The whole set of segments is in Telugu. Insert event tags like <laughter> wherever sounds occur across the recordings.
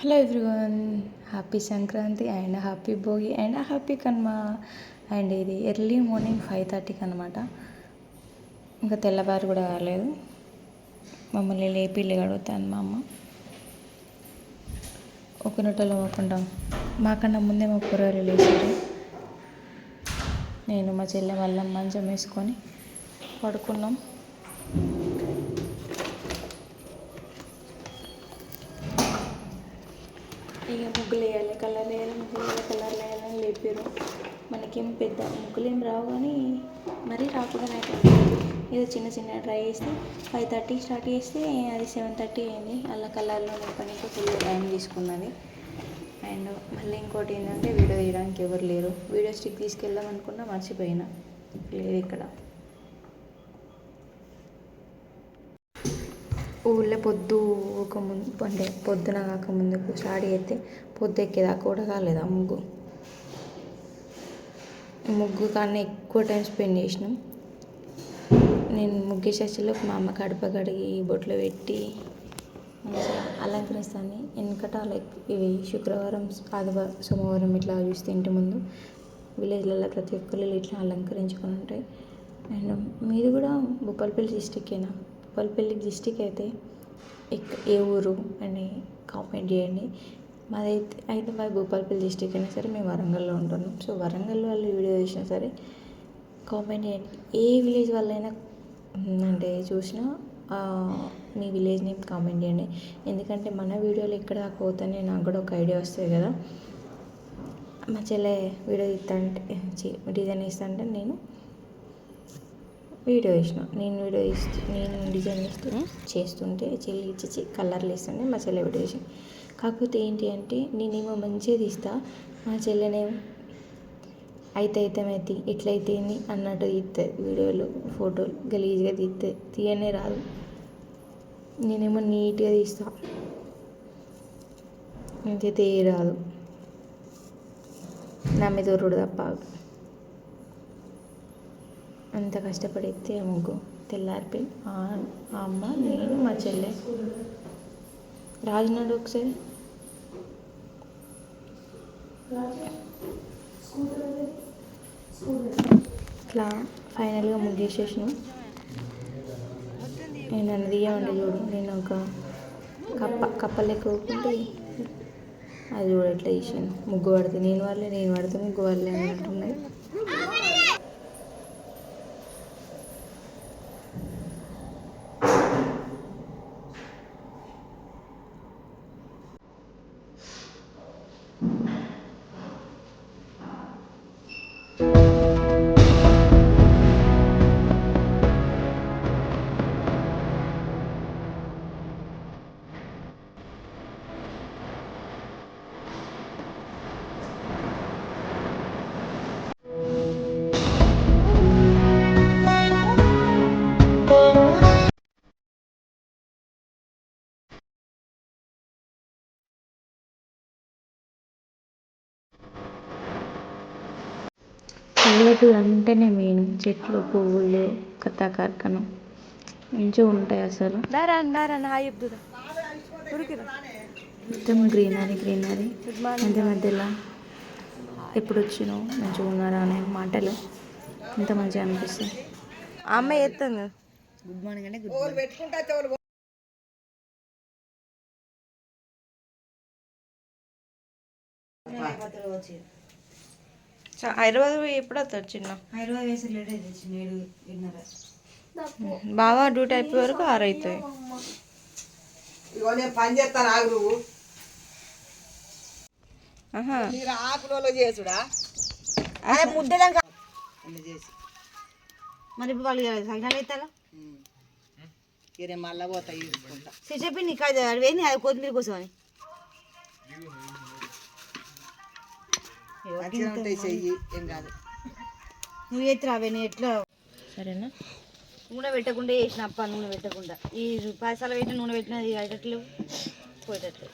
Hello everyone happy Sankranti and happy Bhogi and happy Kanuma and ఇది ఎర్లీ మార్నింగ్ ఫైవ్ థర్టీకి అనమాట ఇంకా తెల్లవారు కూడా కాలేదు. మమ్మల్ని లేపి గడుగుతాను మా అమ్మ. ఒక నొట్టలో పోకుండా మాకన్నా ముందే మా కూరగాయలు లేచారు. నేను మా చెల్లె వల్ల మంచం వేసుకొని పడుకున్నాం. ఇక ముగ్గులు వేయాలి కలర్ వేయాలి ముగ్గులు వేయాలి కలర్ వేయాలని లేపారు. మనకేం పెద్ద ముగ్గులు ఏం రావు కానీ మరీ రాకుండా అయితే ఏదో చిన్న చిన్న ట్రై చేస్తే ఫైవ్ థర్టీ స్టార్ట్ చేస్తే అది సెవెన్ థర్టీ అయింది. అలా కలర్లో నింపడానికి ఫుల్ టైం తీసుకున్నది. అండ్ మళ్ళీ ఇంకోటి ఏంటంటే వీడియో తీయడానికి ఎవరు లేరు. వీడియో స్టిక్ తీసుకెళ్దాం అనుకున్నా మర్చిపోయినా. లేదు ఇక్కడ. ఊళ్ళో పొద్దు ఒక ముందు అంటే పొద్దున కాక ముందుకు స్టార్ట్ చేస్తే పొద్దు ఎక్కేదాకా కూడా కాలేదు ఆ ముగ్గు. ముగ్గు కన్నా ఎక్కువ టైం స్పెండ్ చేసినాం. నేను ముగ్గు చర్చిలో మా అమ్మ కడప కడిగి బొట్లు పెట్టి మంచిగా అలంకరిస్తాను వెనకట లైక్ ఇవి శుక్రవారం ఆదివారం సోమవారం ఇట్లా చూస్తే ఇంటి ముందు విలేజ్లలో ప్రతి ఒక్కరు ఇట్లా అలంకరించుకొని ఉంటాయి. అండ్ మీది కూడా భూపాలపల్లి డిస్టిక్కేనా భూపాలపల్లి డిస్టిక్ అయితే ఎక్- ఏ ఊరు అని కామెంట్ చేయండి. మాదైతే అయితే మాది భూపాలపల్లి డిస్టిక్ అయినా సరే మేము వరంగల్లో ఉంటున్నాం. సో వరంగల్ వాళ్ళు వీడియో చేసినా సరే కామెంట్ చేయండి. ఏ విలేజ్ వాళ్ళైనా అంటే చూసినా మీ విలేజ్ నేమ్ కామెంట్ చేయండి. ఎందుకంటే మన వీడియోలు ఎక్కడ దాకా పోతానే నాకు కూడా ఒక ఐడియా వస్తుంది కదా. మా చెల్లె వీడియో ఇస్తాంటే డిజైన్ ఇస్తాంటే నేను వీడియో వేసిన నేను వీడియో ఇస్తూ నేను డిజైన్ ఇస్తూ చేస్తుంటే చెల్లి ఇచ్చి కలర్లు ఇస్తుంటే మా చెల్లె వీడియో వేసి కాకపోతే ఏంటి అంటే నేనేమో మంచిగా తీస్తా మా చెల్లెనేమో అయితే అయితే అయితే ఇట్లయితే అన్నట్టు తీస్తుంది వీడియోలు ఫోటోలు గలీజ్గా తీస్తుంది తీయనే రాదు. నేనేమో నీట్గా తీస్తా. ఇంకైతే ఏ రాదు. నా మీద ఉరుడు తప్ప అంత కష్టపడి ఎత్తే ముగ్గు. తెల్లారిపోయి ఆ అమ్మ నేను మా చెల్లె. రాజునాడు ఒకసారి. ఇట్లా ఫైనల్గా ముగ్గేసేసినాం నేను నన్ను తీయమంటే చూడు నేను ఒక కప్ప కప్ప లెక్క ఊపుకుంటే అది చూడు ఎట్లా తీసాను ముగ్గు పడితే నేను వాళ్ళే నేను పడితే ముగ్గు వాళ్ళే అన్నట్టున్నాయి పల్లెటూరు అంటేనే మెయిన్ చెట్లు పువ్వులు కథా కార్ఖానం. మంచిగా ఉంటాయి అసలు. మొత్తం గ్రీనరీ గ్రీనరీ. మధ్య మధ్యలో ఎప్పుడు వచ్చినావు? మంచిగా ఉన్నారా అనే మాటలు. ఎంత మంచిగా అనిపిస్తుంది. అమ్మ ఎత్తాను గుడ్ మార్నింగ్ అంటే గుడ్ హైదరాబాద్ పోయి ఎప్పుడు చిన్న? హైదరాబాద్ వేసి లేట్ అయితే ఏడు ఏడున్నర. బావా డ్యూటీ అయిపోయే వరకు ఆరు అవుతాయి ఇగో నేను పని చేస్తాను ఆగు నువ్వు. మీరు ఆకులలో చేసుడా? అదే ముద్దలంక చేసి. మరి ఇప్పుడు వాళ్ళు నేను మళ్ళా పోతా తీసుకుంటా చెప్పి నీకు అది వేయింది అది కొత్తిమీర కోసం అని మంచిగా ఉంటాయి చెయ్యి ఏం కాదు. నువ్వు ఎత్తురా అవే నేను ఎట్లా? సరేనా? నూనె పెట్టకుండా వేసిన అప్ప నూనె పెట్టకుండా. ఈ పైసలు పెట్టి నూనె పెట్టినది అయ్యేటట్లు పోయేటట్లు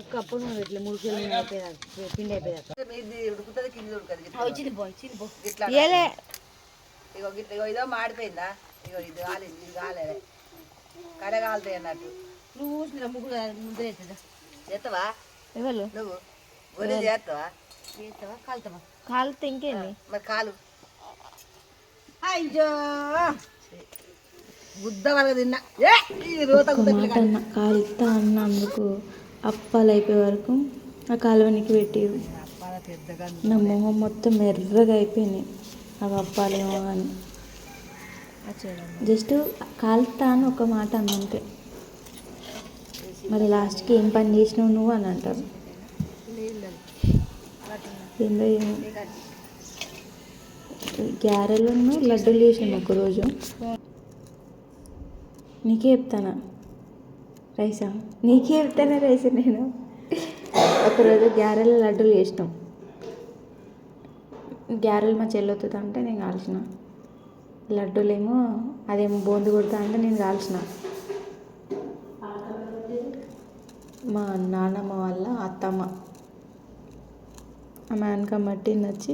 ఒక్క అప్పు నూనె పెట్టలే మూడు కిలో నూనె అయిపోయేదాకా పిండి అయిపోయేదాకా. మీది వచ్చింది పో వచ్చింది పో. ఇట్లా ఏలే ఇగో గిట్ల ఇగో ఇదో మాడిపోయిందా? ఇగో ఇది కాలేదు ఇది కాలేదు. కర కాలుతాయి అన్నట్టు. నువ్వు చూసిన ముగ్గురు ముద్ర అవుతుందా చేస్తావా ఎవరు? నువ్వు. ఒరే చేస్తావా? చేస్తావా? కాలుతావా? కాలితే ఇంకేంది? మరి కాలు. అయ్యో! గుద్ద వరకు తిన్నా. ఏ ఈ రోత మాట అన్న కాలుతా అన్నందుకు అప్పాలు అయిపోయే వరకు ఆ కాలువనికి పెట్టిరు. పెద్దగా నా మొహం మొత్తం ఎర్రగా అయిపోయినాయి అవి అప్పాలేమో అని. జస్ట్ కాలుతా అని ఒక మాట అన్న అంతే మరి లాస్ట్కి ఏం పని చేసినావు నువ్వు అని అంటారు. ఏందో ఏమో. గ్యారెలను లడ్డూలు చేసాను ఒకరోజు. నీకే చెప్తానా? రైసా? నీకే చెప్తానా రైస నేను? ఒకరోజు గ్యారెల లడ్డూలు చేసినాం. గ్యారెలు మా చెల్లొత్తుతా అంటే నేను కాల్చిన. లడ్డూలేమో అదేమో బోందు కొడతా అంటే నేను కాల్చిన. మా నాన్నమ్మ వాళ్ళ అత్తమ్మ. ఆమె వెనక పట్టింది వచ్చి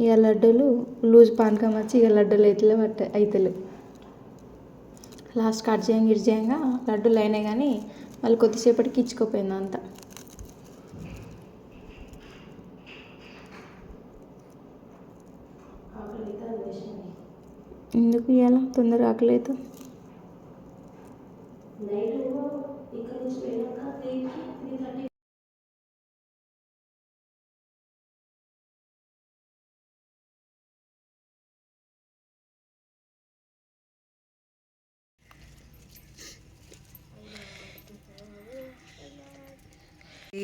ఇక లడ్డూలు లూజ్ పానకం వచ్చి ఇక లడ్డూలు అయితే పట్ట అవుతలేవు లాస్ట్ కట్ చేయంగా ఇట్ చేయంగా లడ్డూలు అయినాయి కానీ వాళ్ళు కొద్దిసేపటికి ఇచ్చుకోపోయింది అంతా. ఎందుకు ఇవ్వాలా తొందరగా ఆకలి అవుతుంది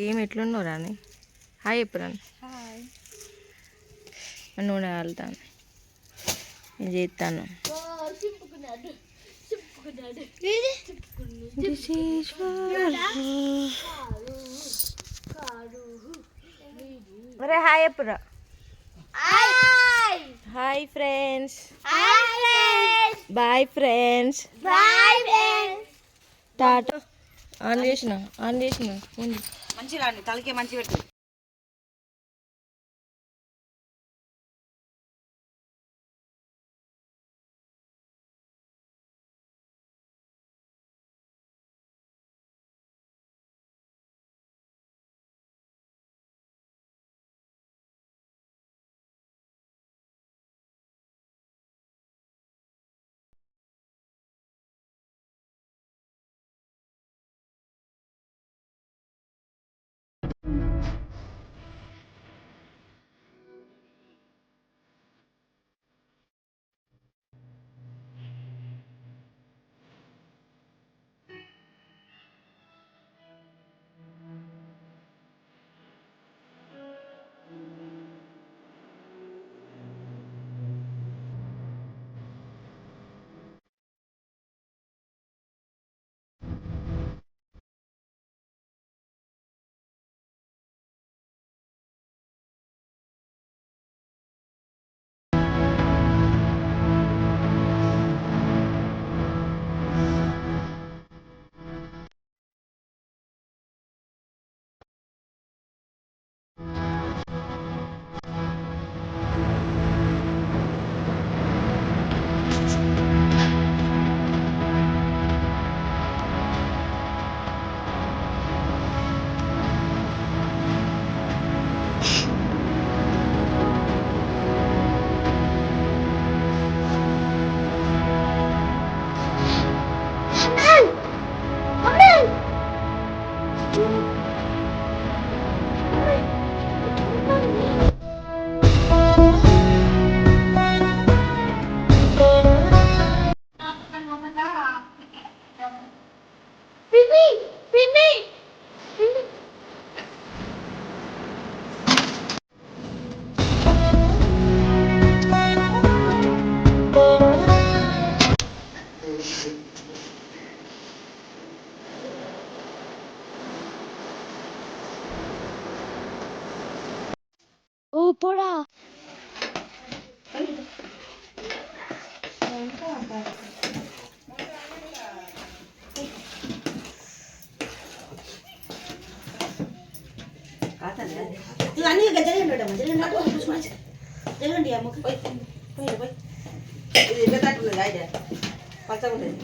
ఏం ఎట్లున్నావు రాని హాయ్ ఎప్పుడు నూనె కాలుతాను నేను చేస్తాను. మరి హాయ్ ఎప్పుడు hi. Friends. Bye friends. Tata. On చేసిన ఆన్ చేసిన. ఉంది మంచిగా అండి తలకే మంచి పెట్టు ఇది అయితే పచ్చగా ఉంటుంది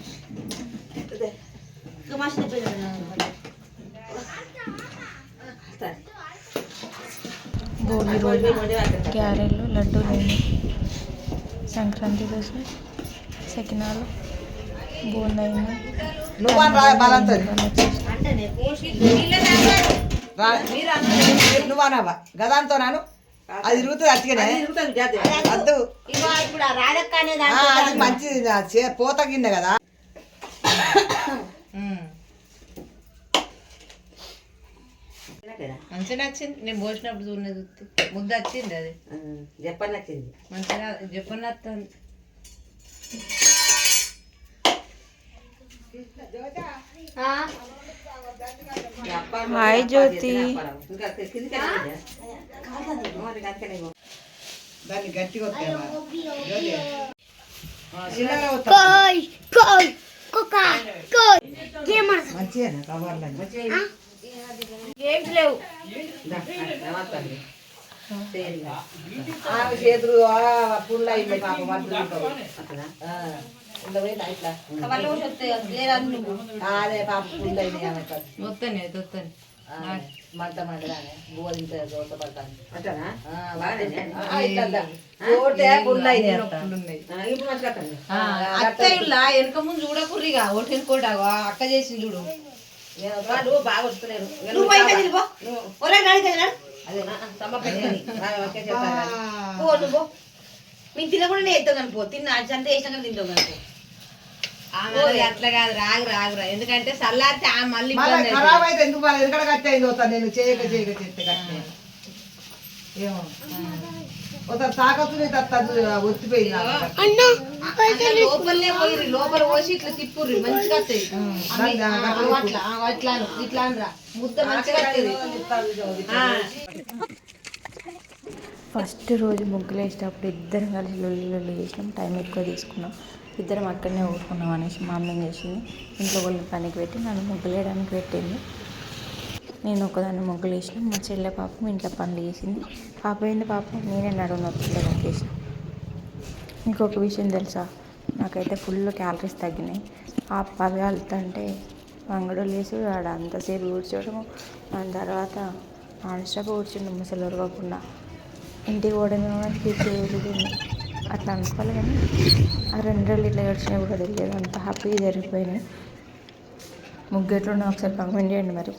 భోగి రోజు క్యారెలు లడ్డూలు సంక్రాంతి దోశ సెకినాలు బూంద అయినాయి నువ్వు అని నువ్వు అనవా గదాంతో నాను? అది తిరుగుతుంది అట్టిగానే. వద్దు. ఇప్పుడు రాధక్క అనేది అది మంచిది పోత గిన్నె కదా. <coughs> మంచిగా నచ్చింది. నేను పోసినప్పుడు చూడలేదు చూస్తే ముద్ద వచ్చింది అది. చెప్పని నచ్చింది. మంచిగా చెప్పని వస్తుంది హాయ్ జ్యోతి. దాన్ని గట్టిగా చిన్నగా వస్తాయి మంచిగా గేమ్స్ లేవు. ఆమె చేతులు పుల్ల పాప అదే పుల్ల వస్తాను వస్తాను. మంట మంటదానే బోధించే దోశ పడతాను అత్తయ్యలా వెనక ముందు చూడకుర్రిగా ఒకటి వెనుకోట అక్క చేసింది చూడు వాళ్ళు బాగా వస్తున్నారు నువ్వు పోయి ఇక్కడ తినకుండా నేను ఎత్తాం కానీ పో. తిన్న అంత వేసినాక కానీ తింటావు కానీ అట్లా కాదు రాగు రాగురా ఎందుకంటే ఆ మళ్ళీ మళ్ళీ ఇబ్బంది అవుతుంది. ఖరాబ్ అయితే ఎందుకు నేను చేయక చేయక చేస్తే కట్టే ఏమో. ఒత్తిపోయింది లోపలనే పోయి లోపల పోసి ఇట్లా తిప్పుర్రి. మంచిగా వస్తాయి. అట్లా అట్లా ఇట్లా ముద్ద ఆ, ఫస్ట్ రోజు ముగ్గులు వేసేటప్పుడు ఇద్దరం కలిసి లొల్లి లొల్లి చేసినాం. టైం ఎక్కువ తీసుకున్నాం. ఇద్దరం అక్కడనే ఊరుకున్నాం అనేసి మా అమ్మ ఏం చేసింది. ఇంట్లో వాళ్ళ పనికి పెట్టి నన్ను ముగ్గులేయడానికి పెట్టింది. నేను ఒకదాన్ని ముగ్గులు వేసిన మా చెల్లె పాపం ఇంట్లో పనులు చేసింది. పాప ఏంది పాపం? నేనే నడుము నొప్పిలో నొక్కేసిన ఇంకొక విషయం తెలుసా? నాకైతే ఫుల్ క్యాలరీస్ తగ్గినాయి. ఆ పవి వెళ్తుంటే వంగడు లేచి ఆడ అంతసేపు కూర్చోవడము దాని తర్వాత నాన్ స్టాప్ కూర్చుండు ముసలి ఉరవకుండా ఇంటికి పోవడమే కానీ అట్లా అనుకోవాలి కానీ ఆ రెండు రోజులు ఇట్లా గడిచినా కూడా తెలియదు. అంత హ్యాపీగా జరిగిపోయినాయి ముగ్గు ఎట్లున్నా ఒకసారి కామెంట్ చేయండి మరి.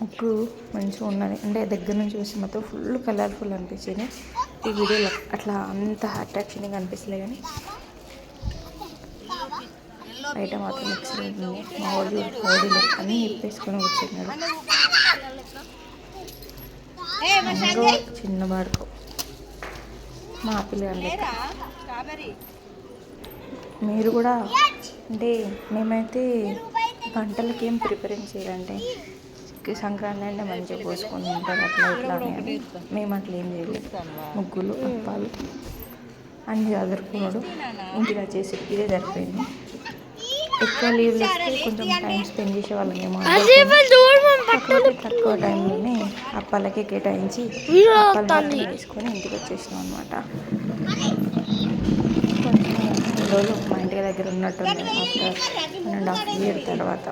ముగ్గు మంచిగా ఉన్నది అంటే దగ్గర నుంచి చూసి మొత్తం ఫుల్ కలర్ఫుల్ అనిపించింది. ఈ వీడియోలో అట్లా అంత అట్రాక్షన్గా అనిపిస్తలే కానీ బయట మాత్రం ఎక్సలెంట్ ఉంది మా ఓడి ఓడిలో అన్నీ ఇప్పేసుకొని అందరూ చిన్న బాడుకో. మా పిల్లలు మీరు కూడా అంటే మేమైతే వంటలకి ఏం ప్రిపరెన్స్ చేయాలంటే సంక్రాంతి అంటే మంచిగా పోసుకొని ఉంటారు అట్లా ఇట్లా. మేము అట్లా ఏం చేయలేదు. ముగ్గులు అప్పాలు అన్ని చదువుకున్నాడు. ఇంటికి వచ్చేసి ఇదే సరిపోయింది. ఎక్కువ లీవ్లు ఇస్తే కొంచెం టైం స్పెండ్ చేసే వాళ్ళం ఏమో కాకపోతే తక్కువ టైంలోనే అప్పాలకే కేటాయించి అప్పాలు మాత్రం వేసుకొని ఇంటికి వచ్చేసినాం అనమాట కొంచెం రోజులు మా ఇంటి దగ్గర ఉన్నట్టుంది after one and half year తర్వాత.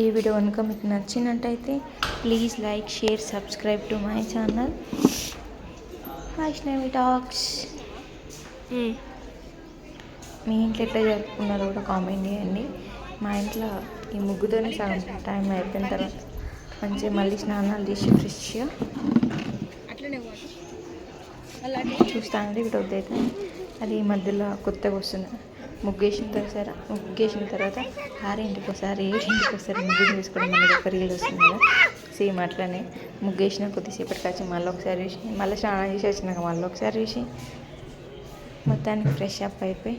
ఈ వీడియో కనుక మీకు నచ్చినట్టయితే please like share subscribe to my channel. Vaishnavi talks. మీ ఇంట్లో ఎట్లా జరుపుకున్నారో కూడా కామెంట్ చేయండి. మా ఇంట్లో ఈ ముగ్గుతోనే సగం టైం అయిపోయిన తర్వాత మంచిగా మళ్ళీ స్నానాలు చేసి ఫ్రెష్గా చూస్తానంటే ఇక్కడ వద్దైతే అది ఈ మధ్యలో కొత్తగా వస్తుంది. ముగ్గేసిన తర్వాత ముగ్గేసిన తర్వాత ఆరింటికి ఒకసారి ఏడింటికి ఒకసారి ముగ్గు చేసుకోవడం అనేది ఒక రీల్ వస్తుంది కదా. సేమ్ అట్లనే ముగ్గేసిన కొద్దిసేపటికి వచ్చి మళ్ళీ ఒకసారి వేసి మళ్ళీ స్నానం చేసి వచ్చినాక మళ్ళీ ఒకసారి వేసి మొత్తానికి ఫ్రెష్ అప్ అయిపోయి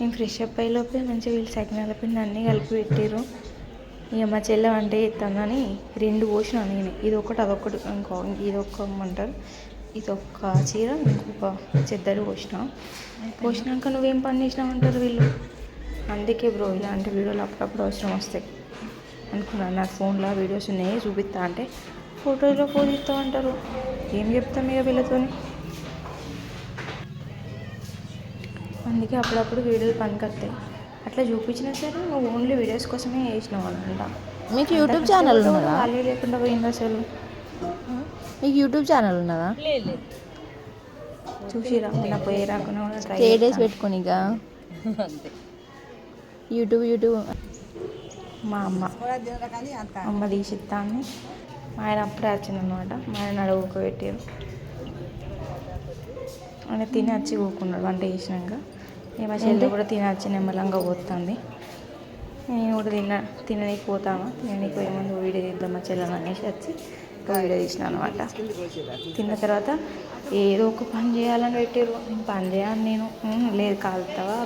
నేను ఫ్రెష్ అప్ అయ్యేలోపే మంచిగా వీళ్ళు సకినాల పిండి అన్నీ కలిపి పెట్టారు ఇక మా చెల్లె వంట చేస్తానని రెండు పోసిన నేను. ఇది ఒకటి అదొకటి ఇంకో ఇది ఒక్క అంటారు ఇది ఒక్క చీర ఇంకొక చెద్దరు పోసిన. పోసినాక నువ్వేం పని చేసినావు అంటారు వీళ్ళు? అందుకే బ్రో ఇలాంటి వీడియోలు అప్పుడప్పుడు అవసరం వస్తాయి. అనుకున్నాను నా ఫోన్లో వీడియోస్ ఉన్నాయి చూపిస్తా అంటే ఫోటోలో ఫోన్ అంటారు. ఏం చెప్తాం ఇక వీళ్ళతోని? అందుకే అప్పుడప్పుడు వీడియోలు పనికొస్తాయి అట్లా చూపించినా సరే నువ్వు ఓన్లీ వీడియోస్ కోసమే చేసినావు అనుకుంటా. మీకు యూట్యూబ్ ఛానల్ ఉన్నదా? ఖాళీ లేకుండా పోయింది అసలు. మీకు యూట్యూబ్ ఛానల్ ఉన్నదా? చూసిరా నిన్న పోయి రాకుండా త్రీ డేస్ పెట్టుకోనిగా యూట్యూబ్ యూట్యూబ్. మా అమ్మ. అమ్మ తీసిస్తాన్ని మా ఆయన అప్పుడే వచ్చిందనమాట మా ఆయన అడుగుకు పెట్టారు ఆయన తిని వచ్చి ఊకున్నాడు వంట చేసినాక. మా చెల్లి కూడా తిని వచ్చి నిమ్మలంగా పోతుంది. నేను కూడా తిన్న తిననీకి పోతామా తిననీకి పోయే ముందు వీడియో తీద్దాం మా చెల్లెని అనేసి వచ్చి ఇంకా వీడియో తీసిన అనమాట తిన్న తర్వాత ఏదో ఒక పని చేయాలని పెట్టారు నేను పని చేయాలి నేను. "ఉమ్, లేదు కాలుతావా?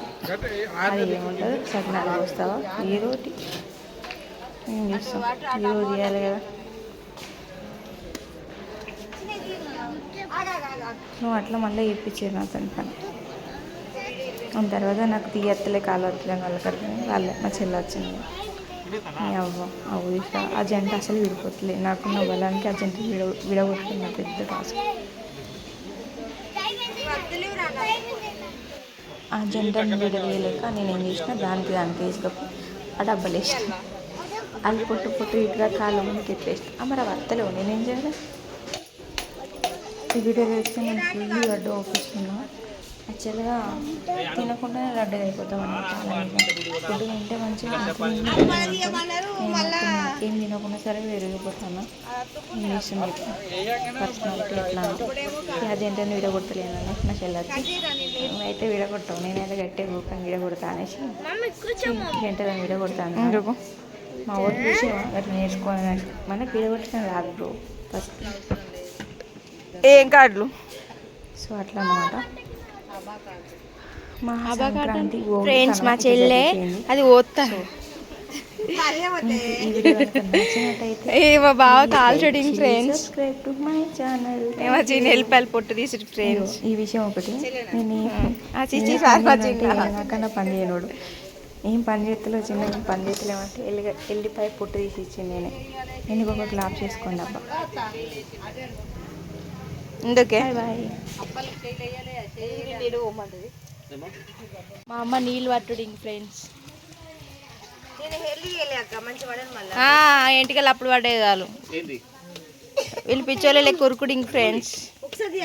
అది ఏముంటుంది? సగ్నాలు పోస్తావా? ఏదో ఒకటి. ఏం చేస్తాం? ఏదో చేయాలి కదా. నువ్వు అట్లా మళ్ళీ ఇప్పించారు నా తన పని. దాని తర్వాత నాకు తీయత్తలే కాలు వత్తలే వాళ్ళకి వాళ్ళే మా చెల్లి వచ్చింది. అవ్వ అవ్వ ఇట్లా ఆ జంట అసలు విడిపోతలే. నాకున్న బలానికి ఆ జంట విడ విడగొట్టుకున్న పెద్ద టాస్క్. ఆ జంటను విడదీయలేక నేను ఏం చేసిన దానికి దానికి వేసుకపోయి ఆ డబ్బలు వేసిన. అది పొట్టు పొట్టు ఇటుగా కాలం ముందుకు ఎట్లేసిన మరి వత్తలేవు నేనేం చేయలేదు ఈ వీడియో చేస్తే నేను ఫుల్ ఆఫీస్ ఉన్నా యాక్చువల్గా తినకుండానే లడ్డు అయిపోతాం అన్నమాట చాలా ఫుడ్ తింటే మంచిగా ఏం తినకుండా సరే ఏం చేస్తుంది పర్సనాలిటీ ఎట్లా? అదేంటని విడగొట్టలేను అనేసి నా చెల్లెచ్చి అయితే విడగొట్టావు నేనైతే గట్టిగా కూకొని విడగొడతా అనేసి ఏంటో విడగొడతాను. మా ఊరు చూసి అట్లా నేర్చుకోవాలి మనకి విడగొట్టడం రాదు బ్రో. ఫస్ట్ ఏం కార్డులు? సో అట్లా అనమాట మా సంక్రాంతి ఫ్రెండ్స్ మా చెల్లె. అది ఓత్తా. ఏ మా బావ call shooting friends. Subscribe to my channel ఏమో చిన్న వెళ్ళిపోయాలి పొట్టు తీసి ఫ్రెండ్స్ ఈ విషయం ఒకటి. నేను పని చేయనోడు. ఏం పని చేస్తలో చిన్న పని చేస్తలేమంటే ఎల్లి ఎల్లిపాయ పొట్టు తీసి ఇచ్చింది నేనే. నేను ఒకటి లాప్ చేసుకోండి అబ్బా. బాయ్ మా అమ్మ నీళ్ళు పట్టుడు ఫ్రెండ్స్ పడను మళ్ళీ. ఎంటికలు అప్పుడు పడ్డాయి చాలు. వీళ్ళు పిచ్చోళ్ళే కొరుకుడింగ్ ఫ్రెండ్స్ ఒకసారి